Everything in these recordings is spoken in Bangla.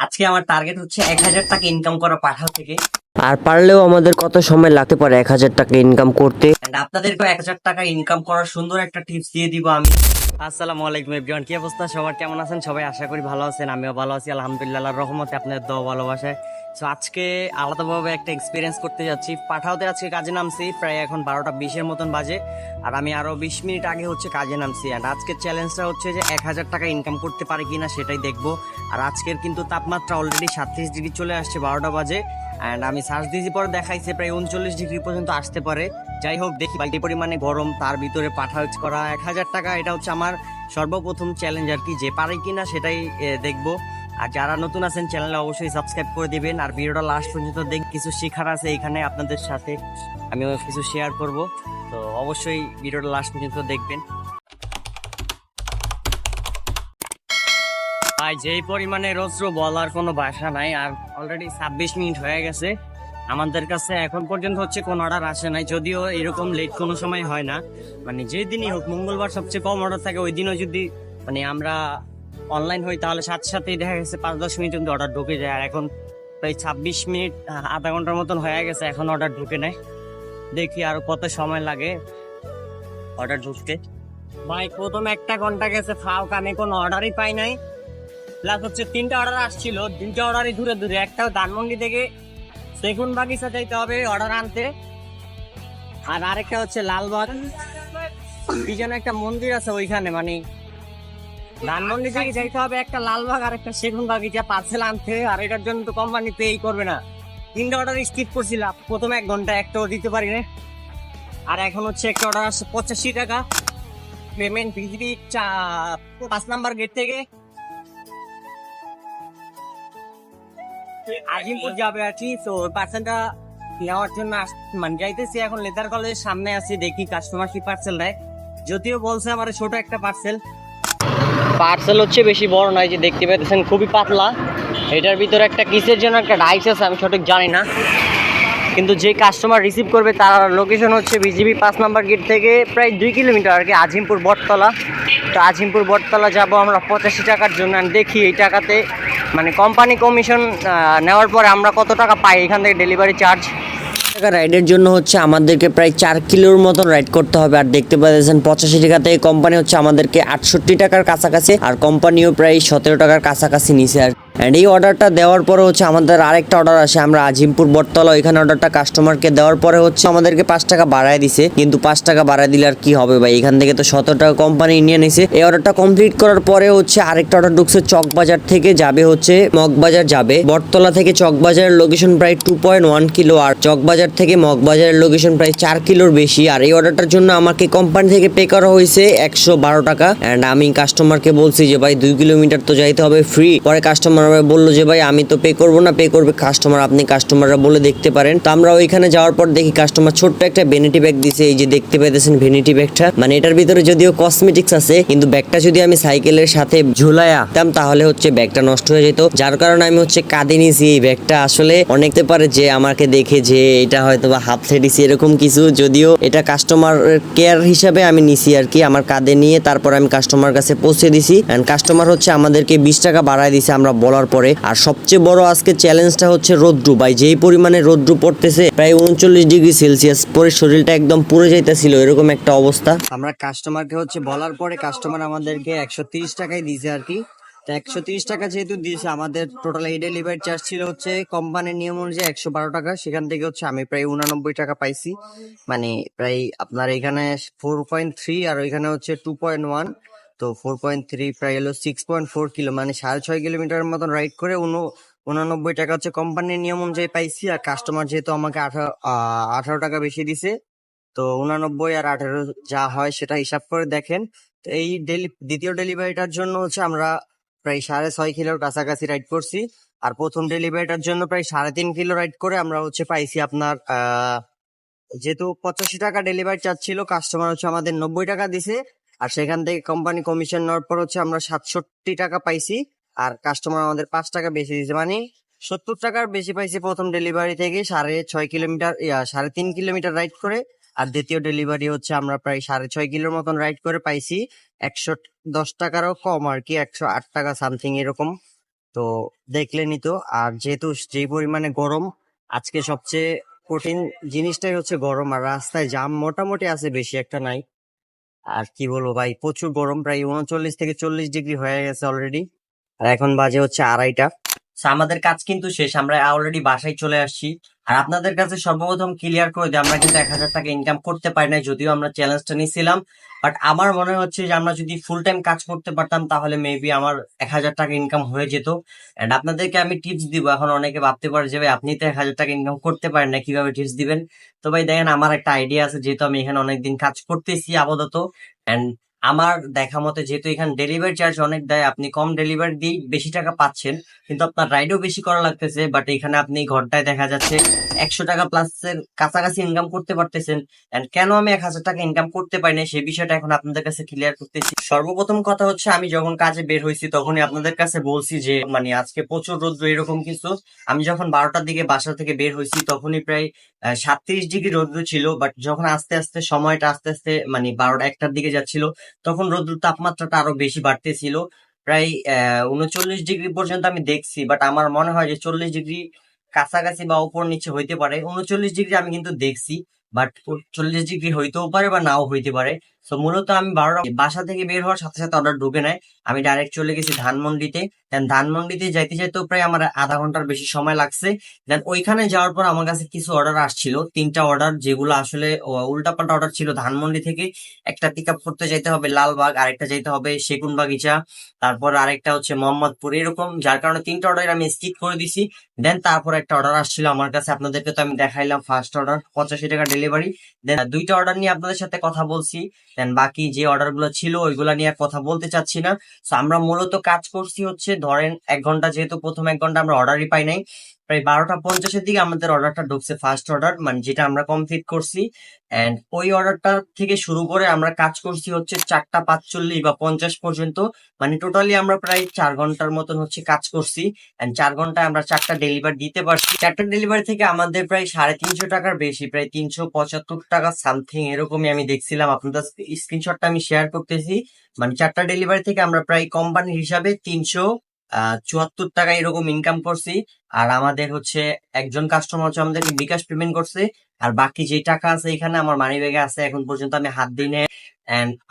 আজকে আমার টার্গেট হচ্ছে এক হাজার টাকা ইনকাম করা পাঠাও থেকে। আর পারলেও আমাদের কত সময় লাগতে পারে এক হাজার টাকা ইনকাম করতে? এন্ড আপনাদেরকেও এক হাজার টাকা ইনকাম করার সুন্দর একটা টিপস দিয়ে দিব আমি। আসসালামু আলাইকুম এভরিওয়ান কি অবস্থা? সবার কেমন আছেন? সবাই আশা করি ভালো আছেন, আমিও ভালো আছি, আলহামদুলিল্লাহ রহমতে আপনাদের দোয়া ভালোবাসায়। সো আজকে আলাদাভাবে একটা এক্সপিরিয়েন্স করতে যাচ্ছি। পাঠাওতে আজকে কাজে নামছি, প্রায় এখন বারোটা বিশের মতন বাজে। আর আমি আরও বিশ মিনিট আগে হচ্ছে কাজে নামছি। অ্যান্ড আজকের চ্যালেঞ্জটা হচ্ছে যে এক হাজার টাকা ইনকাম করতে পারে কিনা সেটাই দেখব। আর আজকের কিন্তু তাপমাত্রা অলরেডি সাতত্রিশ ডিগ্রি চলে আসছে, বারোটা বাজে। অ্যান্ড আমি সার্চ দিয়েছি, পরে দেখাইছে প্রায় উনচল্লিশ ডিগ্রি পর্যন্ত আসতে পারে। যাই হোক দেখি বাকি পরিমাণে গরম তার ভিতরে পাঠা করা এক হাজার টাকা এটা হচ্ছে আমার সর্বপ্রথম চ্যালেঞ্জ আর কি যে পারে কিনা সেটাই এ, দেখব। আর যারা নতুন আছেন চ্যানেলে অবশ্যই সাবস্ক্রাইব করে দিবেন। আর ভিডিওটা লাস্ট পর্যন্ত দেখ কিছু শেখার আছে এখানে আপনাদের সাথে আমিও কিছু শেয়ার করব। তো অবশ্যই ভিডিওটা লাস্ট পর্যন্ত দেখবেন। ভাই যেই পরিমাণে রৌদ্র বলার কোনো ভাষা নাই আর অলরেডি ছাব্বিশ মিনিট হয়ে গেছে। আমাদের কাছে এখন পর্যন্ত হচ্ছে কোনো অর্ডার আসে নাই, যদিও এরকম লেট কোনো সময় হয় না। মানে যেই দিনই হোক, মঙ্গলবার সবচেয়ে কম অর্ডার থাকে, ওই দিনও যদি মানে আমরা অনলাইন হই, তাহলে সাথে সাথেই দেখা গেছে পাঁচ দশ মিনিট কিন্তু অর্ডার ঢুকে যায়। আর এখন প্রায় ছাব্বিশ মিনিট আধা ঘণ্টার মতন হয়ে গেছে, এখন অর্ডার ঢুকে নেয় দেখি আর কত সময় লাগে অর্ডার ঢুকতে। ভাই, প্রথম একটা ঘণ্টা গেছে, ফাও কানে কোনো অর্ডারই পাই নাই। প্লাস হচ্ছে তিনটা অর্ডার আসছিল, তিনটা অর্ডারই দূরে দূরে। একটা ধানমন্ডি থেকে সেগুন বাগিচা যাইতে হবে অর্ডার আনতে। আর আরেকটা হচ্ছে লালবাগ। কি যেন একটা মন্দির আছে ওইখানে মানে ধানমন্ডি থেকে যাইতে হবে, একটা লালবাগ আর একটা সেগুন বাগিচা পার্সেল আনতে। আর এটার জন্য তো কোম্পানি পেই করবে না। তিনটা অর্ডার স্কিপ করছিলাম, প্রথম এক ঘণ্টা, একটাও দিতে পারি না আর এখন হচ্ছে একটা অর্ডার আসছে পঁচাশি টাকা। পেমেন্ট চা পাঁচ নাম্বার গেট থেকে আজিমপুর যাবে আছি তো পার্সেলটা নেওয়ার জন্য মানে যাইতেছি এখন লেদার কলেজের সামনে আছি, দেখি কাস্টমার কি পার্সেল দেয়। যদিও বলছে আমার ছোট একটা পার্সেল পার্সেল হচ্ছে বেশি বড় নয় যে দেখতে পাইতেছেন, খুবই পাতলা। এটার ভিতরে একটা কিসের জন্য একটা ডাইস আছে, আমি সঠিক জানি না। কিন্তু যে কাস্টমার রিসিভ করবে তার লোকেশন হচ্ছে বিজিবি পাঁচ নাম্বার গেট থেকে প্রায় দুই কিলোমিটার আর কি আজিমপুর বটতলা। তো আজিমপুর বটতলা যাব আমরা পঁচাশি টাকার জন্য দেখি এই টাকাতে মানে কোম্পানি কমিশন নেওয়ার পরে আমরা কত টাকা পাই, এখান থেকে ডেলিভারি চার্জ টাকা রাইডের জন্য হচ্ছে আমাদেরকে প্রায় চার কিলোর মতন রাইড করতে হবে আর দেখতে পাচ্ছেন পঁচাশি টাকা থেকে কোম্পানি হচ্ছে আমাদেরকে আটষট্টি টাকার কাছাকাছি আর কোম্পানিও প্রায় সতেরো টাকার কাছাকাছি নিছে আর অ্যান্ড এই অর্ডারটা দেওয়ার পরে হচ্ছে আমাদের আরেকটা অর্ডার আসে, আমরা আজিমপুর বটতলা, ওইখানে অর্ডারটা কাস্টমারকে দেওয়ার পরে হচ্ছে আমাদেরকে পাঁচ টাকা বাড়ায় দিছে। কিন্তু পাঁচ টাকা বাড়ায় দিলে আর কি হবে ভাই? এখান থেকে তো সতেরো টাকা কোম্পানি নিয়ে নিছে এই অর্ডারটা কমপ্লিট করার পরে হচ্ছে আরেকটা অর্ডার ঢুকছে চকবাজার থেকে, যাবে হচ্ছে মগবাজার যাবে। বটতলা থেকে চকবাজারের লোকেশন প্রায় টু পয়েন্ট ওয়ান কিলো আর চকবাজার থেকে মগবাজারের লোকেশন প্রায় চার কিলোর বেশি। আর এই অর্ডারটার জন্য আমাকে কোম্পানি থেকে পে করা হয়েছে একশো বারো টাকা। অ্যান্ড আমি কাস্টমারকে বলছি যে, ভাই, দুই কিলোমিটার তো যাইতে হবে ফ্রি পরে কাস্টমার বলল যে, ভাই, আমি তো পে করব না পে করবে কাস্টমার আপনি কাস্টমাররা বলে দেখতে পারেন। তো আমরা ওইখানে যাওয়ার পর দেখি কাস্টমার ছোট্ট একটা ভ্যানিটি ব্যাগ দিছে, এই যে দেখতে পাইতেছেন ভেনিটি ব্যাগটা মানে এটার ভিতরে যদিও কসমেটিক্স আছে, কিন্তু ব্যাগটা যদি আমি সাইকেলের সাথে ঝুলাইয়া দিতাম, তাহলে হচ্ছে ব্যাগটা নষ্ট হয়ে যেত। যার কারণে আমি হচ্ছে কাঁদে নিয়েছি এই ব্যাগটা আসলে অনেকতে পারে যে, আমাকে দেখে যে, এটা হয়তো বা হাফ দিছি এরকম কিছু। যদিও এটা কাস্টমার কেয়ার হিসাবে আমি নিছি আর কি, আমার কাঁধে নিয়ে তারপর আমি কাস্টমার কাছে পৌঁছে দিছি। এন্ড কাস্টমার হচ্ছে আমাদেরকে বিশ টাকা বাড়ায় দিছে, আমরা বলার পরে, আর সবচেয়ে বড় আজকে চ্যালেঞ্জটা হচ্ছে রোদ্রু। ভাই, যেই পরিমাণে রোদ্রু পড়তেছে, প্রায় উনচল্লিশ ডিগ্রি সেলসিয়াস, পরে শরীরটা একদম পুড়ে যাইতেছিল, এরকম একটা অবস্থা। আমরা কাস্টমারকে হচ্ছে বলার পরে কাস্টমার আমাদেরকে একশো টাকায় দিয়েছে আর কি। একশো তিরিশ টাকা যেহেতু দিয়েছে, আমাদের টোটাল এই ডেলিভারি চার্জ ছিল হচ্ছে কোম্পানির নিয়ম অনুযায়ী একশো বারো টাকা, সেখান থেকে হচ্ছে আমি প্রায় উনানব্বই টাকা পাইছি। মানে প্রায় আপনার এখানে ফোর পয়েন্ট থ্রি আর ওইখানে হচ্ছে টু পয়েন্ট ওয়ান তো ফোর পয়েন্ট থ্রি প্রায় হলো সিক্স পয়েন্ট ফোর কিলো মানে সাড়ে ছয় কিলোমিটার মতন রাইড করে উনো, উনানব্বই টাকা হচ্ছে কোম্পানির নিয়ম অনুযায়ী পাইছি। আর কাস্টমার যেহেতু আমাকে আঠারো আঠারো টাকা বেশি দিছে, তো উনানব্বই আর আঠারো যা হয় সেটা হিসাব করে দেখেন। তো এই ডেলি দ্বিতীয় ডেলিভারিটার জন্য হচ্ছে আমরা প্রায় সাড়ে ছয় কিলোর কাছাকাছি রাইড করছি। আর প্রথম ডেলিভারিটার জন্য প্রায় সাড়ে তিন কিলো রাইড করে আমরা হচ্ছে পাইছি আপনার যেহেতু পঁচাশি টাকা ডেলিভারি চার্জ ছিল কাস্টমার হচ্ছে আমাদের নব্বই টাকা দিছে। আর সেখান থেকে কোম্পানি কমিশন নেওয়ার পর হচ্ছে আমরা সাতষট্টি টাকা পাইছি। আর কাস্টমার আমাদের পাঁচ টাকা বেশি দিছে মানে সত্তর টাকার বেশি পাইছি প্রথম ডেলিভারি থেকে, সাড়ে ছয় কিলোমিটার সাড়ে তিন কিলোমিটার রাইড করে। আর দ্বিতীয় ডেলিভারি হচ্ছে আমরা প্রায় সাড়ে ছয় কিলোর মতন রাইড করে পাইছি। একশো দশ টাকারও কম আর কি, একশো আট টাকা সামথিং এরকম। তো দেখলেনই তো। আর যেহেতু যে পরিমাণে গরম, আজকে সবচেয়ে কঠিন জিনিসটাই হচ্ছে গরম। আর রাস্তায় জাম মোটামুটি আছে, বেশি একটা নাই। আর কি বলব ভাই, প্রচুর গরম, প্রায় উনচল্লিশ থেকে চল্লিশ ডিগ্রি হয়ে গেছে অলরেডি আর এখন বাজে হচ্ছে আড়াইটা। আমাদের কাজ কিন্তু শেষ। আমরা অলরেডি বাসায় চলে আসছি। আর আপনাদের কাছে সর্বপ্রথম ক্লিয়ার করে দিই, আমরা কিন্তু এক হাজার টাকা ইনকাম করতে পারি না যদিও আমরা চ্যালেঞ্জটা নিয়েছিলাম। বাট আমার মনে হচ্ছে যে, আমরা যদি ফুল টাইম কাজ করতে পারতাম, তাহলে মেবি আমার এক হাজার টাকা ইনকাম হয়ে যেত। এন্ড আপনাদেরকে আমি টিপস দিব। এখন অনেকে ভাবতে পারে যে, ভাই, আপনি তো এক হাজার টাকা ইনকাম করতে পারেন না কীভাবে টিপস দিবেন? তো ভাই, দেখেন, আমার একটা আইডিয়া আছে, যেহেতু আমি এখানে অনেকদিন কাজ করতেছি আপাতত। এন্ড আমার দেখা মতে যেহেতু এখানে ডেলিভারি চার্জ অনেক দেয়, আপনি কম ডেলিভারি দিয়ে বেশি টাকা পাচ্ছেন, কিন্তু আপনার রাইডও বেশি করা লাগতেছে বাট এখানে আপনি ঘন্টায় দেখা যাচ্ছে একশো টাকা প্লাস এর কাছাকাছি ইনকাম করতে পারতেছেন এন্ড কেন আমি এক হাজার টাকা ইনকাম করতে পারি না সেই বিষয়টা এখন আপনাদের কাছে ক্লিয়ার করতেছি। সর্বপ্রথম কথা হচ্ছে, আমি যখন কাজে বের হয়েছি, তখনই আপনাদের কাছে বলছি যে মানে আজকে প্রচুর রোদ্র, এরকম কিছু। আমি যখন বারোটার দিকে বাসা থেকে বের হয়েছি, তখনই প্রায় সাতত্রিশ ডিগ্রি রোদ্র ছিল বাট যখন আস্তে আস্তে সময়টা আস্তে আস্তে মানে বারোটা একটার দিকে যাচ্ছিল তখন রোদ্র তাপমাত্রাটা আরও বেশি বাড়তেছিল। প্রায় উনচল্লিশ ডিগ্রি পর্যন্ত আমি দেখছি বাট আমার মনে হয় যে চল্লিশ ডিগ্রি কাছাকাছি বা উপর নিচে হইতে পারে। উনচল্লিশ ডিগ্রি আমি কিন্তু দেখছি। বাট চল্লিশ ডিগ্রি হইতেও পারে বা নাও হইতে পারে। তো মূলত আমি বারোটা বাসা থেকে বের হওয়ার সাথে সাথে অর্ডার ঢুকে নেয়। আমি ডাইরেক্ট চলে গেছি ধানমন্ডিতে। দেন ধানমন্ডিতে যাইতে যাইতেও প্রায় আমার আধা ঘণ্টার বেশি সময় লাগছে। দেন ওইখানে যাওয়ার পর আমার কাছে কিছু অর্ডার আসছিল। তিনটা অর্ডার যেগুলো আসলে উল্টাপাল্টা অর্ডার ছিল ধানমন্ডি থেকে। একটা পিক আপ করতে যাইতে হবে লালবাগ, আরেকটা যাইতে হবে সেগুন বাগিচা তারপর আরেকটা হচ্ছে মোহাম্মদপুর। এরকম যার কারণে তিনটা অর্ডার আমি স্কিপ করে দিছি। দেন তারপর একটা অর্ডার আসছিল আমার কাছে। আপনাদেরকে তো আমি দেখাইলাম ফার্স্ট অর্ডার পঁচাশি টাকা ডেলিভারি দেন দুইটা অর্ডার নিয়ে আপনাদের সাথে কথা বলছি। দেন বাকি যে অর্ডারগুলো ছিল, ওইগুলা নিয়ে আর কথা বলতে চাচ্ছি না। তো আমরা মূলত কাজ করছি হচ্ছে, ধরেন এক ঘণ্টা, যেহেতু প্রথম এক ঘণ্টা আমরা অর্ডারই পাই নাই প্রায় বারোটা পঞ্চাশের দিকে আমাদের অর্ডারটা ঢুকছে ফার্স্ট অর্ডার মানে যেটা আমরা কমপ্লিট করছি। এন্ড ওই অর্ডারটা থেকে শুরু করে আমরা কাজ করছি হচ্ছে চারটা পাঁচচল্লিশ বা পঞ্চাশ পর্যন্ত। মানে টোটালি আমরা প্রায় চার ঘণ্টার মতন হচ্ছে কাজ করছি। এন্ড চার ঘন্টায় আমরা চারটা ডেলিভারি দিতে পারছি। চারটা ডেলিভারি থেকে আমাদের প্রায় সাড়ে তিনশো টাকার বেশি, প্রায় তিনশো পঁচাত্তর টাকা সামথিং এরকমই আমি দেখছিলাম। আপনাদের স্ক্রিনশটটা আমি শেয়ার করতেছি। মানে চারটা ডেলিভারি থেকে আমরা প্রায় কোম্পানির হিসাবে তিনশো চুয়াত্তর টাকা এরকম ইনকাম করছি। আর আমাদের হচ্ছে একজন কাস্টমার হচ্ছে আমাদেরকে বিকাশ পেমেন্ট করছে। আর বাকি যে টাকা আছে এখানে আমার মানি ব্যাগে আছে, এখন পর্যন্ত আমি হাত দিই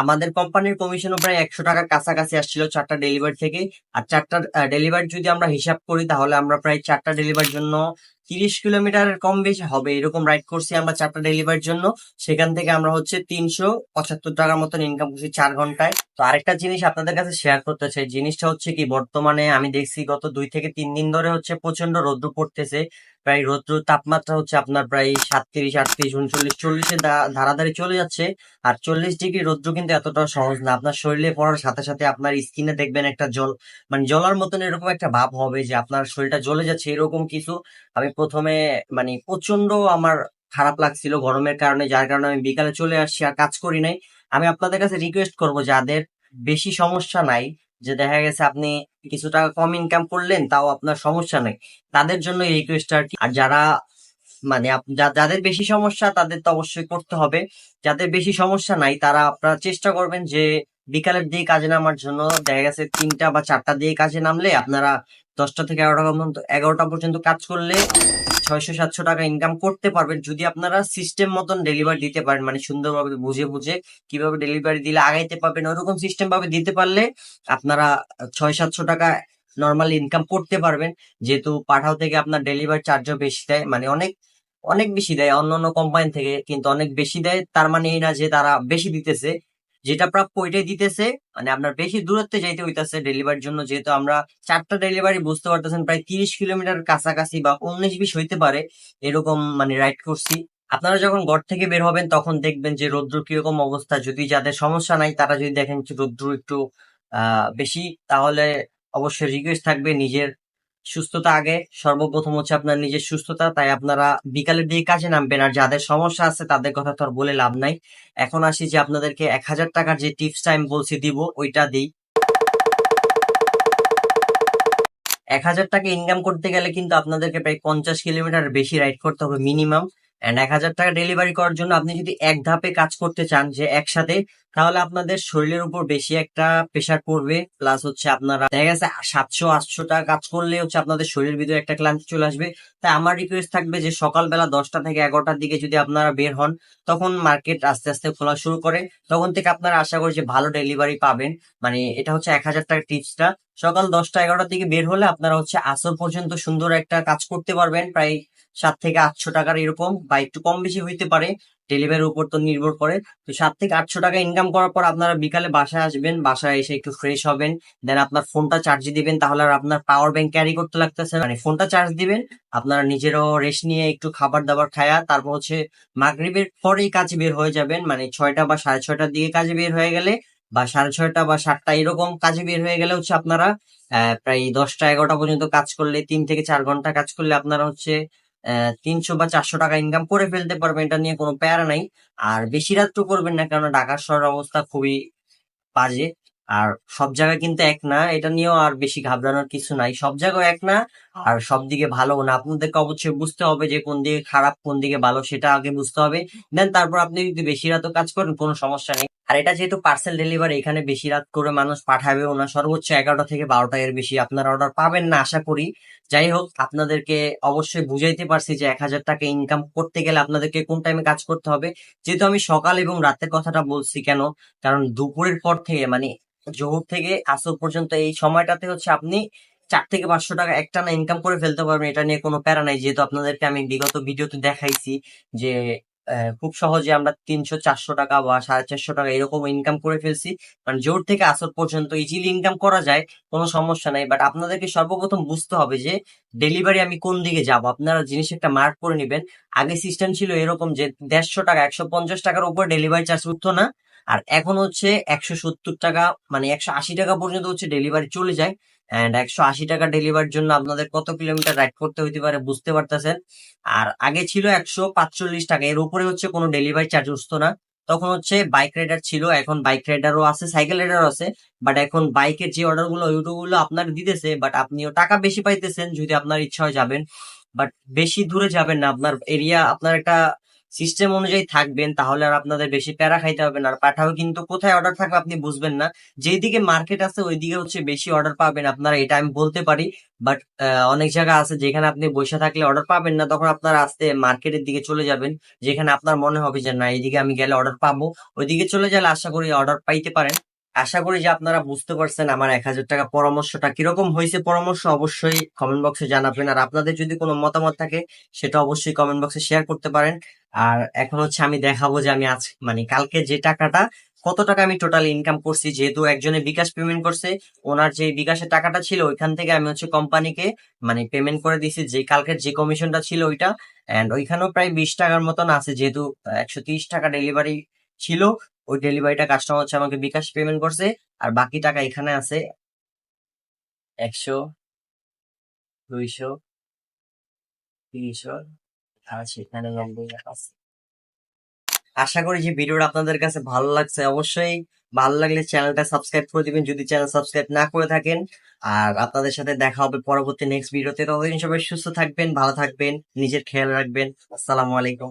আমাদের কোম্পানির কমিশনও প্রায় একশো টাকার কাছাকাছি আসছিল চারটা ডেলিভারি থেকে। আর চারটা ডেলিভারি যদি আমরা হিসাব করি তাহলে আমরা প্রায় চারটা ডেলিভারির জন্য তিরিশ কিলোমিটার কম বেশি হবে। এরকম রাইড করছি আমরা চারটা ডেলিভারির জন্য। সেখান থেকে আমরা হচ্ছে তিনশো পঁচাত্তর টাকার মতন ইনকাম করছি চার ঘন্টায়। তো আরেকটা জিনিস আপনাদের কাছে শেয়ার করতে চাই। জিনিসটা হচ্ছে কি, বর্তমানে আমি দেখছি গত দুই থেকে তিন দিন ধরে হচ্ছে প্রচণ্ড রোদ্র পড়তেছে। প্রায় রৌদ্র তাপমাত্রা হচ্ছে আপনার প্রায় সাতত্রিশ, আটত্রিশ, উনচল্লিশ চল্লিশে ধারাধারি চলে যাচ্ছে। আর চল্লিশ ডিগ্রি রৌদ্র কিন্তু এতটা সহজ না। আপনার শরীরে পড়ার সাথে সাথে আপনার স্কিনে দেখবেন একটা জল মানে জলার মতন এরকম একটা ভাব হবে যে আপনার শরীরটা জ্বলে যাচ্ছে এরকম কিছু। আমি প্রথমে মানে প্রচণ্ড আমার খারাপ লাগছিল গরমের কারণে, যার কারণে আমি বিকালে চলে আসছি আর কাজ করি নাই। আমি আপনাদের কাছে রিকোয়েস্ট করব, যাদের বেশি সমস্যা নাই, যে দেখা গেছে আপনি কিছু টাকা কম ইনকাম করলেন, তাও আপনার সমস্যা নেই। তাদের জন্য এই কি। আর যারা মানে যাদের বেশি সমস্যা, তাদের তো অবশ্যই করতে হবে। যাদের বেশি সমস্যা নাই, তারা আপনারা চেষ্টা করবেন যে বিকালের দিকে কাজে নামার জন্য দেখা গেছে তিনটা বা চারটা দিয়ে কাজে নামলে আপনারা দশটা থেকে এগারোটা পর্যন্ত এগারোটা পর্যন্ত কাজ করলে ছয়শো, সাতশো টাকা ইনকাম করতে পারবেন। যদি আপনারা সিস্টেম মতন ডেলিভারি দিতে পারেন মানে সুন্দরভাবে বুঝে বুঝে কীভাবে ডেলিভারি দিলে আগাইতে পারবেন, ওরকম সিস্টেম ভাবে দিতে পারলে আপনারা ছয়, সাতশো টাকা নর্মালি ইনকাম করতে পারবেন। যেহেতু পাঠাও থেকে আপনার ডেলিভারি চার্জও বেশি দেয় মানে অনেক অনেক বেশি দেয় অন্য অন্য কোম্পানি থেকে কিন্তু অনেক বেশি দেয়। তার মানে এই না যে তারা বেশি দিতেছে। যেটা প্রাপ্য ওইটাই দিতেছে। মানে আপনার বেশি দূরত্বে যাইতে হইতাছে ডেলিভারির জন্য, যেহেতু আমরা চারটা ডেলিভারি বুঝতে পারতেছেন, প্রায় তিরিশ কিলোমিটার কাছাকাছি বা উনিশ বিশ হইতে পারে এরকম মানে রাইড করছি। আপনারা যখন ঘর থেকে বের হবেন, তখন দেখবেন যে রৌদ্র কীরকম অবস্থা। যদি যাদের সমস্যা নাই, তারা যদি দেখেন রৌদ্র একটু বেশি, তাহলে অবশ্যই রিকোয়েস্ট থাকবে নিজের সুস্থতা আগে, সর্বপ্রথম হচ্ছে আপনার নিজের সুস্থতা, তাই আপনারা বিকালের দিকে কাজে নামবেন। আর যাদের সমস্যা আছে, তাদের কথা তো আর বলে লাভ নাই। এখন আসি যে আপনাদেরকে এক হাজার টাকার যে টিপসটা আমি বলছি দিব, ওইটা দিই। এক হাজার টাকা ইনকাম করতে গেলে কিন্তু আপনাদেরকে প্রায় পঞ্চাশ কিলোমিটার বেশি রাইড করতে হবে মিনিমাম এন্ড এক হাজার টাকা ডেলিভারি করার জন্য আপনি যদি এক ধাপে কাজ করতে চান, যে একসাথে তাহলে আপনাদের শরীরের উপর বেশি একটা প্রেশার পড়বে প্লাস হচ্ছে আপনারা দেখা গেছে সাতশো, আটশো টাকা কাজ করলে হচ্ছে আপনাদের শরীরের ভিতরে একটা ক্লান্তি চলে আসবে। তাই আমার রিকোয়েস্ট থাকবে যে সকালবেলা দশটা থেকে এগারোটার দিকে যদি আপনারা বের হন, তখন মার্কেট আস্তে আস্তে খোলা শুরু করে। তখন থেকে আপনারা আশা করি যে ভালো ডেলিভারি পাবেন। মানে এটা হচ্ছে এক হাজার টাকার টিপসটা সকাল দশটা, এগারোটার দিকে বের হলে আপনারা হচ্ছে আসর পর্যন্ত সুন্দর একটা কাজ করতে পারবেন। প্রায় সাত থেকে আটশো টাকার এরকম বা একটু কম বেশি হইতে পারে। ডেলিভারির উপর তো নির্ভর করে। তো সাত থেকে আটশো টাকা ইনকাম করার পর আপনারা বিকালে বাসায় আসবেন, বাসায় এসে একটু ফ্রেশ হবেন। দেন আপনার ফোনটা চার্জে দিবেন, তাহলে আর আপনার পাওয়ার ব্যাংক ক্যারি করতে লাগতেছে। মানে ফোনটা চার্জ দিবেন, আপনারা নিজেরও রেস্ট নিয়ে একটু খাবার দাবার খায়া তারপর হচ্ছে মাগরিবের পরেই কাজে বের হয়ে যাবেন। মানে ছয়টা বা সাড়ে ছয়টার দিকে কাজে বের হয়ে গেলে বা সাড়ে ছয়টা বা সাতটা এরকম কাজে বের হয়ে গেলে হচ্ছে আপনারা প্রায় দশটা এগারোটা পর্যন্ত কাজ করলে, তিন থেকে চার ঘণ্টা কাজ করলে আপনারা হচ্ছে তিনশো বা চারশো টাকা ইনকাম করে ফেলতে পারবেন, এটা নিয়ে কোনো প্যারা নাই। আর বেশি রাত তো করবেন না কারণ ঢাকার শহরের অবস্থা খুবই বাজে। আর সব জায়গায় কিন্তু এক না, এটা নিয়েও আর বেশি ঘাবড়ানোর কিছু নাই। সব জায়গায় এক না, আর সব দিকে ভালো না। আপনাদেরকে অবশ্যই বুঝতে হবে যে কোন দিকে খারাপ, কোন দিকে ভালো, সেটা আগে বুঝতে হবে। দেন তারপর আপনি যদি বেশি রাতও কাজ করেন, কোনো সমস্যা নেই। আর এটা যেহেতু পার্সেল ডেলিভারি এখানে বেশি রাত করে মানুষ পাঠাবেও না, সর্বোচ্চ এগারোটা থেকে বারোটা এর বেশি আপনার অর্ডার পাবেন না, আশা করি। যাই হোক, আপনাদেরকে অবশ্যই বুঝাইতে পারছি যে এক হাজার টাকা ইনকাম করতে গেলে আপনাদেরকে কোন টাইমে কাজ করতে হবে। যেহেতু আমি সকাল এবং রাতের কথাটা বলছি কেন? কারণ দুপুরের পর থেকে মানে জোহর থেকে আসর পর্যন্ত এই সময়টাতে হচ্ছে আপনি চার থেকে পাঁচশো টাকা একটানা ইনকাম করে ফেলতে পারবেন, এটা নিয়ে কোনো প্যারা নাই। যেহেতু আপনাদেরকে আমি বিগত ভিডিওতে দেখাইছি যে খুব সহজে আমরা তিনশো, চারশো টাকা বা সাড়ে চারশো টাকা এরকম ইনকাম করে ফেলছি। মানে জোর থেকে আসর পর্যন্ত ইজিলি ইনকাম করা যায়, কোনো সমস্যা নাই। বাট আপনাদেরকে সর্বপ্রথম বুঝতে হবে যে ডেলিভারি আমি কোন দিকে যাব? আপনারা জিনিস একটা মার্ক করে নেবেন। আগে সিস্টেম ছিল এরকম যে, দেড়শো টাকা, একশো পঞ্চাশ টাকার উপর ডেলিভারি চার্জ উঠতো না। আর এখন হচ্ছে একশো সত্তর টাকা মানে একশো আশি টাকা পর্যন্ত হচ্ছে ডেলিভারি চলে যায়। এন্ড একশো আশি টাকা ডেলিভারির জন্য আপনাদের কত কিলোমিটার রাইড করতে হইতে পারে বুঝতে পারতেছেন? আর আগে ছিল একশো পাঁচচল্লিশ টাকা, এর উপরে হচ্ছে কোনো ডেলিভারি চার্জ উঠতো না। তখন হচ্ছে বাইক রাইডার ছিল, এখন বাইক রাইডারও আছে সাইকেল রাইডারও আছে বাট এখন বাইকের যে অর্ডারগুলো ওইগুলো আপনার দিতেছে বাট আপনিও টাকা বেশি পাইতেছেন যদি আপনার ইচ্ছা হয় যাবেন। বাট বেশি দূরে যাবেন না, আপনার এরিয়া আপনার একটা সিস্টেম অনুযায়ী থাকবেন, তাহলে আর আপনাদের বেশি প্যারা খাইতে হবে না। আর পাঠাও কিন্তু কোথায় অর্ডার থাকবে আপনি বুঝবেন না। যেদিকে মার্কেট আছে, ওইদিকে হচ্ছে বেশি অর্ডার পাবেন। আপনারা এটা আমি বলতে পারি বাট অনেক জায়গা আছে যেখানে আপনি বসে থাকলে অর্ডার পাবেন না, তখন আপনারা আস্তে মার্কেটের দিকে চলে যাবেন, যেখানে আপনার মনে হবে যে, না, এইদিকে আমি গেলে অর্ডার পাবো। ওইদিকে চলে গেলে আশা করি অর্ডার পাইতে পারেন। আশা করি যে আপনারা বুঝতে পারছেন আমার এক হাজার টাকা পরামর্শটা কীরকম হয়েছে। পরামর্শ অবশ্যই কমেন্ট বক্সে জানাবেন। আর আপনাদের যদি কোনো মতামত থাকে, সেটা অবশ্যই কমেন্ট বক্সে শেয়ার করতে পারেন। আর এখন হচ্ছে আমি দেখাবো যে আমি আজ মানে কালকে যে টাকাটা, কত টাকা আমি টোটাল ইনকাম করছি, যেহেতু একজনে বিকাশ পেমেন্ট করছে, ওনার যে বিকাশের টাকাটা ছিল, ওইখান থেকে আমি হচ্ছে কোম্পানিকে মানে পেমেন্ট করে দিয়েছি, যে কালকের যে কমিশনটা ছিল ওইটা। অ্যান্ড ওইখানেও প্রায় বিশ টাকার মতন আছে, যেহেতু একশো তিরিশ টাকা ডেলিভারি ছিল, ওই ডেলিভারিটা কাস্টমার হচ্ছে আমাকে বিকাশ পেমেন্ট করছে, আর বাকি টাকা এখানে আছে একশো, দুইশো, তিনশো টাকা আছে আশা করি যে ভিডিওটা আপনাদের কাছে ভালো লাগছে। অবশ্যই ভালো লাগলে চ্যানেলটা সাবস্ক্রাইব করে দিবেন। যদি চ্যানেল সাবস্ক্রাইব না করে থাকেন, আর আপনাদের সাথে দেখা হবে পরবর্তী নেক্সট ভিডিওতে ততদিন সবাই সুস্থ থাকবেন, ভালো থাকবেন, নিজের খেয়াল রাখবেন। আসসালামু আলাইকুম।